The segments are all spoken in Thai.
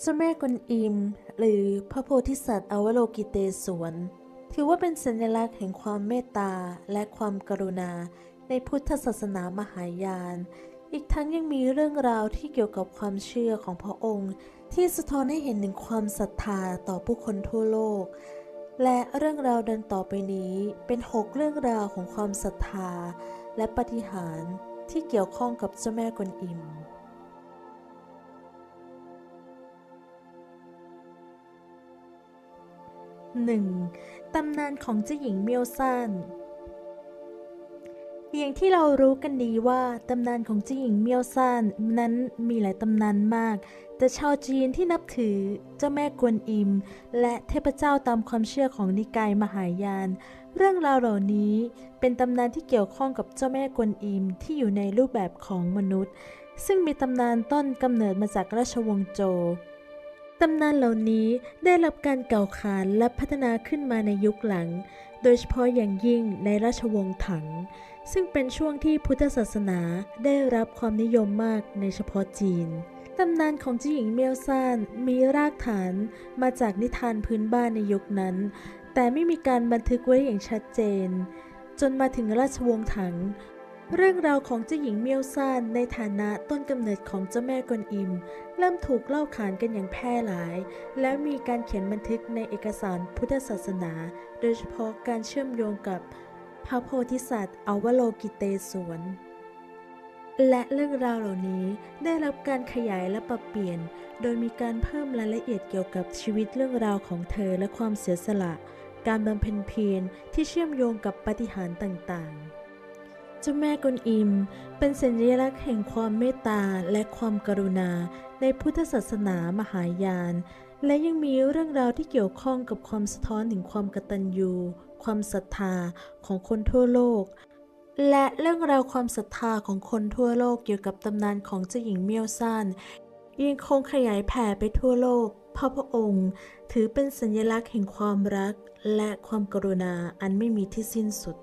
เจ้าแม่กวนอิม หรือพระโพธิสัตว์อวโลกิเตศวรถือว่าเป็นสัญลักษณ์แห่งความเมตตาและความกรุณาในพุทธศาสนามหายาน อีกทั้งยังมีเรื่องราวที่เกี่ยวกับความเชื่อของพระองค์ ที่สะท้อนให้เห็นถึงความศรัทธาต่อผู้คนทั่วโลก และเรื่องราวดังต่อไปนี้เป็น6เรื่องราวของความศรัทธาและปฏิหารที่เกี่ยวข้องกับเจ้าแม่กวนอิม 1. ตำนานของเจ้าหญิงเมียวซ่านอย่างที่เรารู้กันดีว่าตำนานของเจ้าหญิงเมียวซานนั้นมีหลายตำนานมาก แต่ชาวจีนที่นับถือเจ้าแม่กวนอิม และเทพเจ้าตามความเชื่อของนิกายมหายาน เรื่องราวเหล่านี้เป็นตำนานที่เกี่ยวข้องกับเจ้าแม่กวนอิมที่อยู่ในรูปแบบของมนุษย์ ซึ่งมีตำนานต้นกำเนิดมาจากราชวงศ์โจวำนานเหล่านี้ได้รับการเก่าขานและพัฒนาขึ้นมาในยุคหลัง โดยเฉพาะอย่างยิ่งในราชวงศ์ถัง ซึ่งเป็นช่วงที่พุทธศาสนาได้รับความนิยมมากในเฉพาะจีนตำนานของเจ้าหญิงเมียวซานมีรากฐานมาจากนิทานพื้นบ้านในยุคนั้น แต่ไม่มีการบันทึกไว้อย่างชัดเจน จนมาถึงราชวงศ์ถัง เรื่องราวของเจ้าหญิงเมียวซานในฐานะต้นกำเนิดของเจ้าแม่กวนอิม เริ่มถูกเล่าขานกันอย่างแพร่หลาย และมีการเขียนบันทึกในเอกสารพุทธศาสนา โดยเฉพาะการเชื่อมโยงกับพระโพธิสัตว์อวโลกิเตศวรและเรื่องราวเหล่านี้ได้รับการขยายและปรับเปลี่ยน โดยมีการเพิ่มรายละเอียดเกี่ยวกับชีวิตเรื่องราวของเธอและความเสียสละ การบำเพ็ญเพียรที่เชื่อมโยงกับปฏิหารต่างๆ เจ้าแม่กวนอิม เป็นสัญลักษณ์แห่งความเมตตาและความกรุณาในพุทธศาสนามหายาน และยังมีเรื่องราวที่เกี่ยวข้องกับความสะท้อนถึงความกตัญญู ความศรัทธาของคนทั่วโลก และเรื่องราวความศรัทธาของคนทั่วโลกเกี่ยวกับตำนานของเจ้าหญิงเมียวซ่านยังคงขยายแผ่ไปทั่วโลกพระพระองค์ ถือเป็นสัญลักษณ์แห่งความรักและความกรุณาอันไม่มีที่สิ้นสุด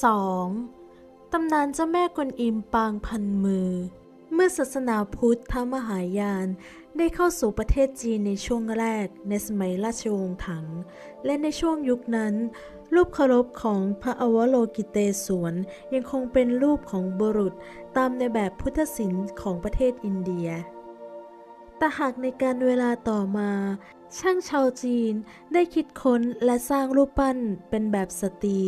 2. ตำนานเจ้าแม่กวนอิมปางพันมือ เมื่อศาสนาพุทธมหายานได้เข้าสู่ประเทศจีนในช่วงแรกในสมัยราชวงศ์ถัง และในช่วงยุคนั้น รูปเคารพของพระอวโลกิเตศวรยังคงเป็นรูปของบุรุษตามในแบบพุทธศิลป์ของประเทศอินเดีย แต่หากในการเวลาต่อมา ช่างชาวจีนได้คิดค้นและสร้างรูปปั้นเป็นแบบสตรี